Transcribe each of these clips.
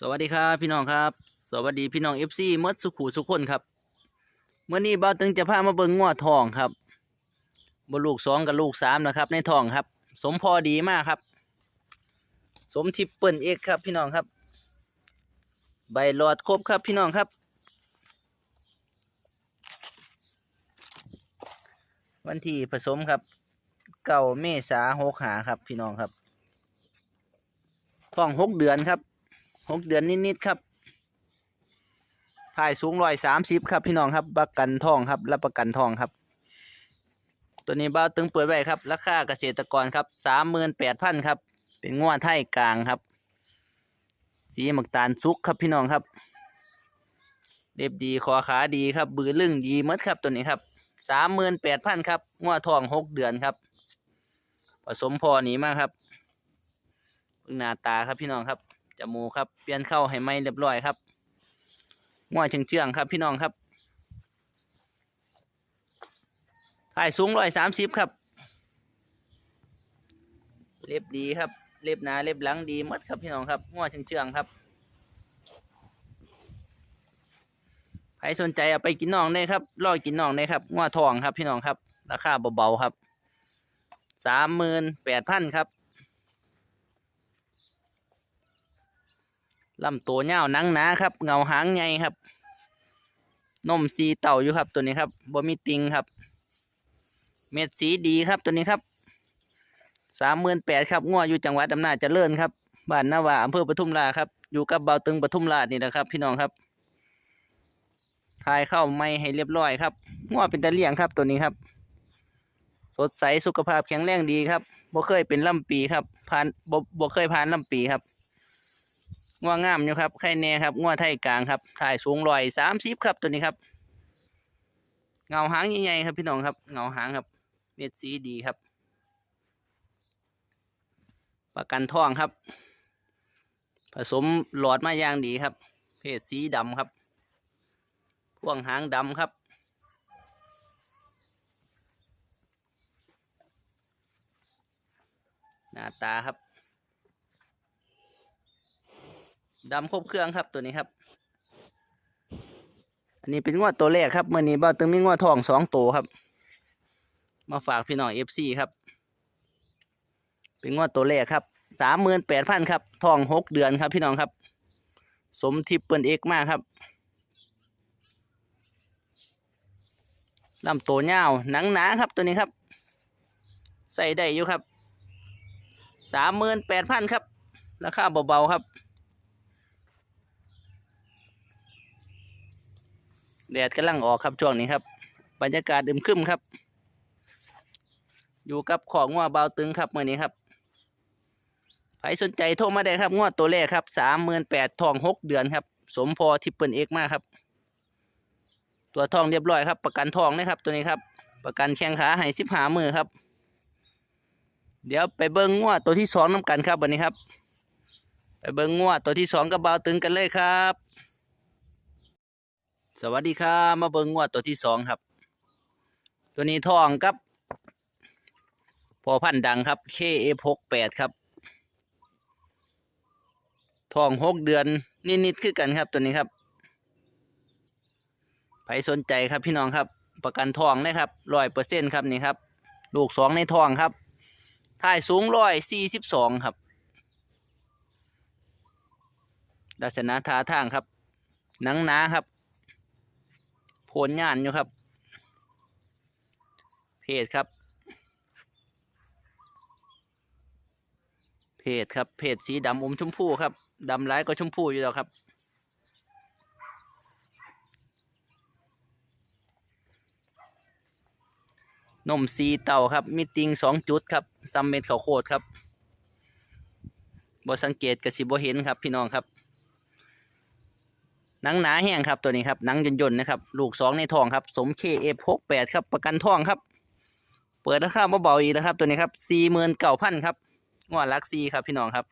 สวัสดีครับพี่น้องครับ สวัสดีพี่น้องเอฟซีมดสุขูสุขคนครับเมื่อนี้บ่าวตึงจะพามาเบิ่งงัวทองครับบลูกสองกับลูกสามนะครับ ในทองครับ สมพอดีมากครับ สมทิปเปิลเอกครับพี่น้องครับ ใบหลอดครบครับพี่น้องครับ วันที่ผสมครับ เก่าเมษาหกหาครับพี่น้องครับทองหกเดือนครับ หกเดือนนิดๆครับถ่ายสูงร้อยสามสิบครับพี่น้องครับประกันทองครับรับประกันทองครับ ตัวนี้บ้าตึงเปิดไว้ครับราคาเกษตรกรครับสามหมื่นแปดพันครับ เป็นง้วไทยกลางครับ สีหมักตาลซุกครับพี่น้องครับเล็บดีคอขาดีครับบือลึ่งดีมดครับตัวนี้ครับสามหมื่นแปดพันครับง้วทองหกเดือนครับ ผสมพอหนีมากครับเบิ่งหน้าตาครับพี่น้องครับ จมูกครับเปลี่ยนเข้าให้ไม่เรียบร้อยครับง่วเชื่องๆครับพี่น้องครับถ่ายสูงร้อยสามสิบครับ เล็บดีครับ เล็บหนาเล็บหลังดีมดครับพี่น้องครับง่วเชื่องๆครับใครสนใจเอาไปกินน่องได้ครับรอกินน่องได้ครับง่วทองครับพี่น้องครับ ราคาเบาๆครับสามหมื่นแปดพันครับ ลำตัวเงาหนังหนาครับ เงาหางใหญ่ครับ นมสีเต่าอยู่ครับตัวนี้ครับบ่มีติงครับ เม็ดสีดีครับตัวนี้ครับสามหมื่นแปดครับงัวอยู่จังหวัดอำนาจเจริญครับบ้านนาวาอำเภอปทุมราครับอยู่กับเบาตึงปทุมราชนี่นะครับ พี่น้องครับทายเข้าไม่ให้เรียบร้อยครับงัวเป็นตะเลี่ยงครับตัวนี้ครับ สดใสสุขภาพแข็งแรงดีครับบ่เคยเป็นลำปีครับผ่านบ่บ่เคยผ่านลำปีครับ งัวงามอยู่ครับไข่แน่ครับงัวไทยกลางครับถ่ายสูงร้อยสามสิบครับตัวนี้ครับ เงาหางใหญ่ๆครับพี่น้องครับเงาหางครับ เม็ดสีดีครับ ประกันท่องครับ ผสมหลอดมาอย่างดีครับ เพศสีดำครับพ่วงหางดำครับหน้าตาครับ ดำครบเครื่องครับตัวนี้ครับ อันนี้เป็นงวดตัวแรกครับเมื่อนี้บ้าตึงมีงวดทองสองตัวครับ มาฝากพี่น้องเอฟซีครับ เป็นงวดตัวแรกครับสามหมื่นแปดพันครับทองหกเดือนครับพี่น้องครับ สมทิปเปิลเอกมากครับลำตัวยาหนังหนาครับตัวนี้ครับ ใส่ได้อยู่ครับสามหมื่นแปดพันครับ ราคาเบาๆครับ แดดกำลังออกครับช่วงนี้ครับ บรรยากาศอึมครึมครับ อยู่กับของงัวเบาตึงครับเมื่อนี้ครับใครสนใจโทรมาได้ครับงวดตัวแรกครับสามหมื่นแปดทองหกเดือนครับ สมพอทิปเปิลเอกมากครับ ตัวทองเรียบร้อยครับ ประกันทองนะครับตัวนี้ครับ ประกันแข้งขาให้สิบหามือครับ เดี๋ยวไปเบิ้งงวดตัวที่สองน้ำกันครับวันนี้ครับ ไปเบิ้งงวดตัวที่สองกับเบาตึงกันเลยครับ สวัสดีครับมาเบิ่งงวดตัวที่สองครับ ตัวนี้ทองครับ พอพันดังครับ KF68 ครับ ทองหกเดือนนิดๆคือกันครับตัวนี้ครับใครสนใจครับพี่น้องครับ ประกันทองนะครับร้อยเปอร์เซ็นครับนี่ครับ ลูกสองในทองครับถ่ายสูงร้อยสี่สิบสองครับลักษณะท่าทางครับ หนังหนาครับ โผลงานอยู่ครับ เพศครับ เพศครับ เพศสีดำอมชมพูครับดำร้ายก็ชมพูอยู่แล้วครับ นมสีเต่าครับ มีติงสองจุดครับซัมเม็ดข้าโคตรครับบ่สังเกตกระสิบ่เห็นครับพี่น้องครับ หนังหนาแห้งครับตัวนี้ครับหนังย่นๆนะครับลูกสองในทองครับสมเคเอฟหกแปดครับประกันทองครับ เปิดราคาเบาๆอีกนะครับ ตัวนี้ครับสี่หมื่นเก้าพันครับงวดลักซีครับพี่น้องครับ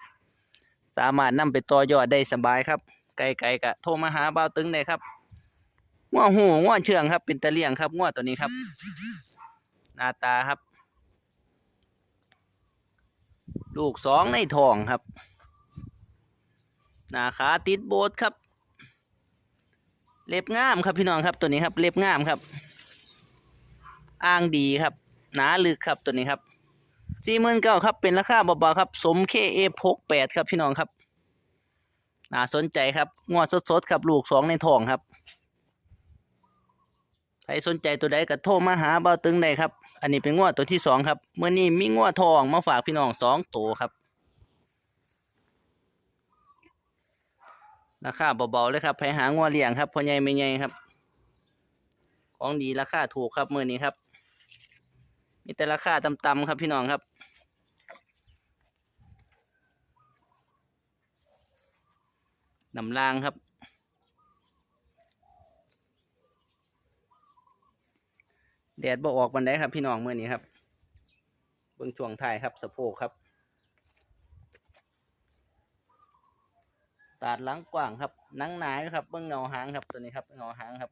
สามารถนำไปต่อยอดได้สบายครับไกลๆกะโทรมาหาเบาตึงได้ครับงวหูงวเชื่องครับ เป็นตะเลี่ยงครับงวตัวนี้ครับ หน้าตาครับ ลูกสองในทองครับ หน้าขาติดโบสครับ เล็บงามครับพี่น้องครับตัวนี้ครับเล็บงามครับ อ้างดีครับ หนาลึกครับตัวนี้ครับสี่หมื่นเก้าครับเป็นราคาเบาๆครับ สมเคเอพกแปดครับพี่น้องครับน่าสนใจครับงวดสดๆครับลูกสองในท้องครับใครสนใจตัวใดก็โทรมาหาเบาตึงได้ครับ อันนี้เป็นงวดตัวที่สองครับเมื่อนี้มีงวดทองมาฝากพี่น้องสองตัวครับ ราคาเบาๆเลยครับไปหางวเลี้ยงครับพ่อใหญ่ไม่ใหญ่ครับ ของดีราคาถูกครับมือนี้ครับมีแต่ราคาต่ำๆครับพี่น้องครับนำรางครับ แดดบ่ออกวันไดครับพี่น้องเมื่อนี้ครับ เบื้องช่วงท้ายครับสะโพกครับ ตาดหลังกว้างครับหนังหนายครับเบื้องเงาหางครับตัวนี้ครับเงาหางครับ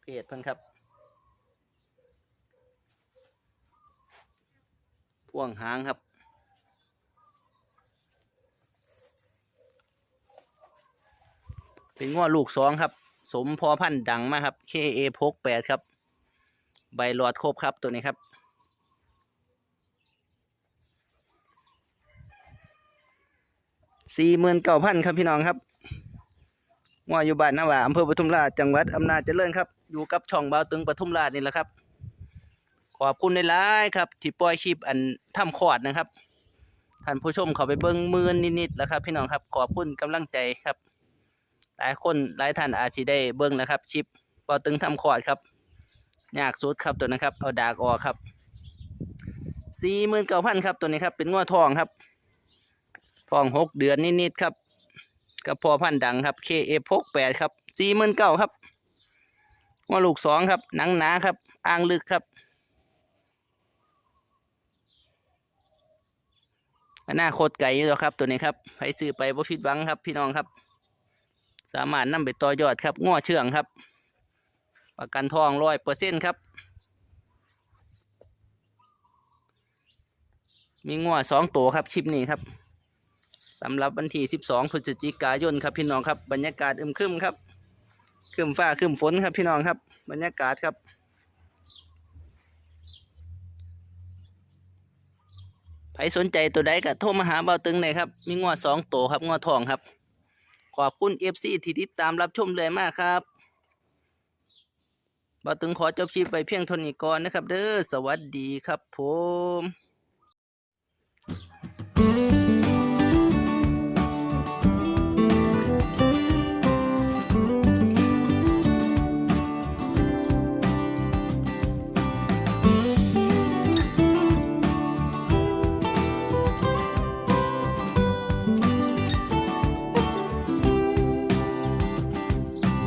เพจเพิ่นครับพ่วงหางครับเป็นง้อลูกสองครับ สมพอพันดังมากครับ KA พกแปดครับ ใบหลอดครบครับตัวนี้ครับ สี่หมื่นเก้าพันครับพี่น้องครับงออยู่บ้านนาหว่าอำเภอปทุมราชจังหวัดอำนาจเจริญครับ อยู่กับช่องเบาวตึงปทุมราชนี่แหละครับ ขอบคุณในไลน์ครับ ที่ปล่อยคลิปอันทำขอดนะครับ ท่านผู้ชมเขาไปเบิ้งมือนนิดๆแล้วครับ พี่น้องครับ ขอบคุณกำลังใจครับ หลายคนหลายท่านอาจสิได้เบิ้งนะครับคลิปเบาวตึงทำขอดครับยากสุดครับตัวนะครับ เอาดากออกครับสี่หมื่นเก้าพันครับตัวนี้ครับ เป็นงอทองครับ ทองหกเดือนนิดๆครับกับพอพันดังครับ KF พกแปดครับสี่หมื่นเก้าครับงอลูกสองครับหนังหนาครับ อ่างลึกครับอนาคตไกลอยู่แล้วครับตัวนี้ครับไปซื้อไปบ่ผิดหวังครับพี่น้องครับ สามารถนำไปต่อยอดครับง้อเชื่องครับ ประกันทองร้อยเปอร์เซ็นต์ครับ มีง้อสองตัวครับคลิปนี้ครับ สำหรับวันที่ 12 พฤศจิกายนครับพี่น้องครับบรรยากาศอึมครึมครับครึมฟ้าครึมฝนครับพี่น้องครับ บรรยากาศครับ ใครสนใจตัวใดก็โทรมาหาเบาตึงเลยครับ มีงวดสองตัวครับงวดทองครับ ขอบคุณเอฟซีที่ติดตามรับชมเลยมากครับเบาตึงขอจบคลิปไปเพียงเท่านี้ก่อนนะครับ เด้อสวัสดีครับผม